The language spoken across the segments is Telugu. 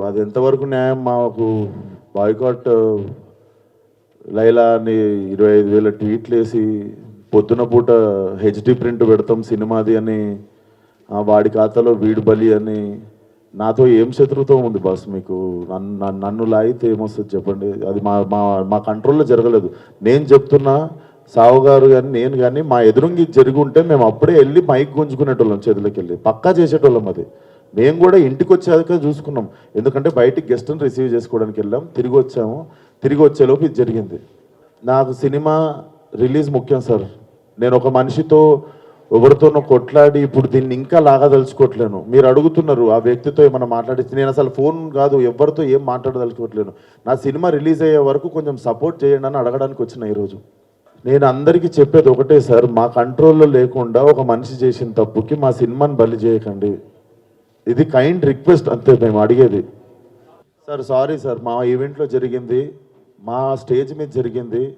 అది ఎంతవరకు న్యాయం? మాకు బాయ్కాట్ లైలా అని ఇరవై ఐదు వేల ట్వీట్లు వేసి పొద్దున పూట హెచ్డి ప్రింట్ పెడతాం సినిమాది అని వాడి ఖాతాలో వీడు బలి అని. నాతో ఏం శత్రుత్వం ఉంది బాస్ మీకు? నన్ను నన్ను- లాగితే ఏమొస్తుంది చెప్పండి? అది మా మా మా కంట్రోల్లో జరగలేదు. నేను చెప్తున్నా సావుగారు కానీ నేను కానీ మా ఎదురుంగి జరిగి ఉంటే మేము అప్పుడే వెళ్ళి మైక్ గుంజుకునేటోళ్ళం చేతులకి వెళ్ళి పక్కా చేసేటోళ్ళం అది. మేము కూడా ఇంటికి వచ్చాక చూసుకున్నాం. ఎందుకంటే బయటికి గెస్ట్ని రిసీవ్ చేసుకోవడానికి వెళ్ళాం. తిరిగి వచ్చాము. తిరిగి వచ్చేలోపు ఇది జరిగింది. నాకు సినిమా రిలీజ్ ముఖ్యం సార్. నేను ఒక మనిషితో ఎవరితోనో కొట్లాడి ఇప్పుడు దీన్ని ఇంకా లాగదలుచుకోవట్లేను. మీరు అడుగుతున్నారు ఆ వ్యక్తితో ఏమైనా మాట్లాడిస్తే నేను అసలు ఫోన్ కాదు ఎవరితో ఏం మాట్లాడదలుచుకోవట్లేను. నా సినిమా రిలీజ్ అయ్యే వరకు కొంచెం సపోర్ట్ చేయండి అని అడగడానికి వచ్చిన ఈరోజు. నేను అందరికీ చెప్పేది ఒకటే సార్ మా కంట్రోల్లో లేకుండా ఒక మనిషి చేసిన తప్పుకి మా సినిమాని బలి చేయకండి. ఇది కైండ్ రిక్వెస్ట్ అంతే మేము అడిగేది. సార్ సారీ సార్ మా ఈవెంట్లో జరిగింది మా స్టేజ్ మీద జరిగింది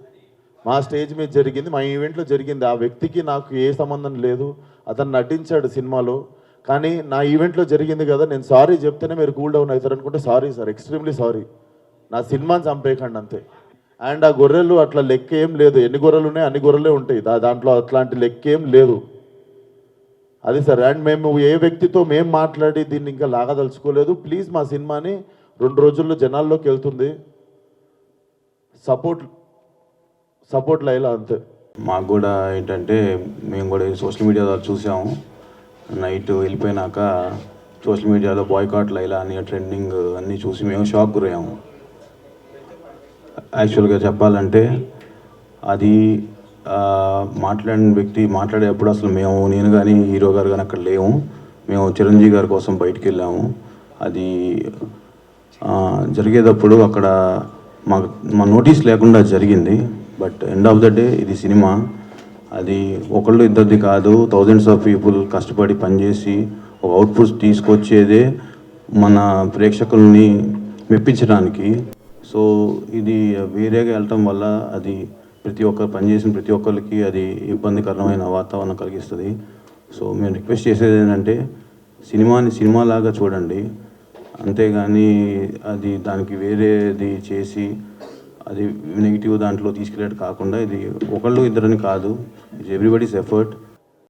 మా స్టేజ్ మీద జరిగింది మా ఈవెంట్లో జరిగింది. ఆ వ్యక్తికి నాకు ఏ సంబంధం లేదు అతను నటించాడు సినిమాలో కానీ నా ఈవెంట్లో జరిగింది కదా నేను సారీ చెప్తేనే మీరు కూల్ డౌన్ అవుతారు అనుకుంటే సారీ సార్ ఎక్స్ట్రీమ్లీ సారీ నా సినిమాని చంపేయకండి అంతే. అండ్ ఆ గొర్రెలు అట్లా లెక్క ఏం లేదు. ఎన్ని గొర్రెలు ఉన్నాయి అన్ని గొర్రెలే ఉంటాయి. దా- దాంట్లో అట్లాంటి లెక్క ఏం లేదు. అది సార్. అండ్ మేము ఏ వ్యక్తితో మేము మాట్లాడి దీన్ని ఇంకా లాగదలుచుకోలేదు. ప్లీజ్ మా సినిమాని రెండు రోజుల్లో జనాల్లోకి వెళ్తుంది. సపోర్ట్ సపోర్ట్ లైలా అంతే. మాకు కూడా ఏంటంటే మేము కూడా సోషల్ మీడియా ద్వారా చూసాము. నైట్ వెళ్ళిపోయినాక సోషల్ మీడియాలో బాయ్కాట్ లైలా అని ట్రెండింగ్ అన్నీ చూసి మేము షాక్ గురయ్యాము. యాక్చువల్గా చెప్పాలంటే అది మాట్లాడిన వ్యక్తి మాట్లాడేటప్పుడు అసలు మేము నేను కానీ హీరో గారు కానీ అక్కడ లేము. మేము చిరంజీవి గారి కోసం బయటికి వెళ్ళాము. అది జరిగేటప్పుడు అక్కడ మాకు మా నోటీస్ లేకుండా జరిగింది. But end of the day ఇది సినిమా. అది ఒకళ్ళు ఇద్దరిది కాదు థౌజండ్స్ ఆఫ్ పీపుల్ కష్టపడి పనిచేసి ఒక అవుట్పుట్ తీసుకొచ్చేదే మన ప్రేక్షకుల్ని మెప్పించడానికి. సో ఇది వేరేగా వెళ్ళటం వల్ల అది ప్రతి ఒక్కరు పనిచేసిన ప్రతి ఒక్కరికి అది ఇబ్బందికరమైన వాతావరణం కలిగిస్తుంది. సో మేము రిక్వెస్ట్ చేసేది ఏంటంటే సినిమాని సినిమాలాగా చూడండి. అంతేగాని అది దానికి వేరేది చేసి అది నెగిటివ్ దాంట్లో తీసుకెళ్ళేది కాకుండా ఇది ఒకళ్ళు ఇద్దరని కాదు. It's everybody's effort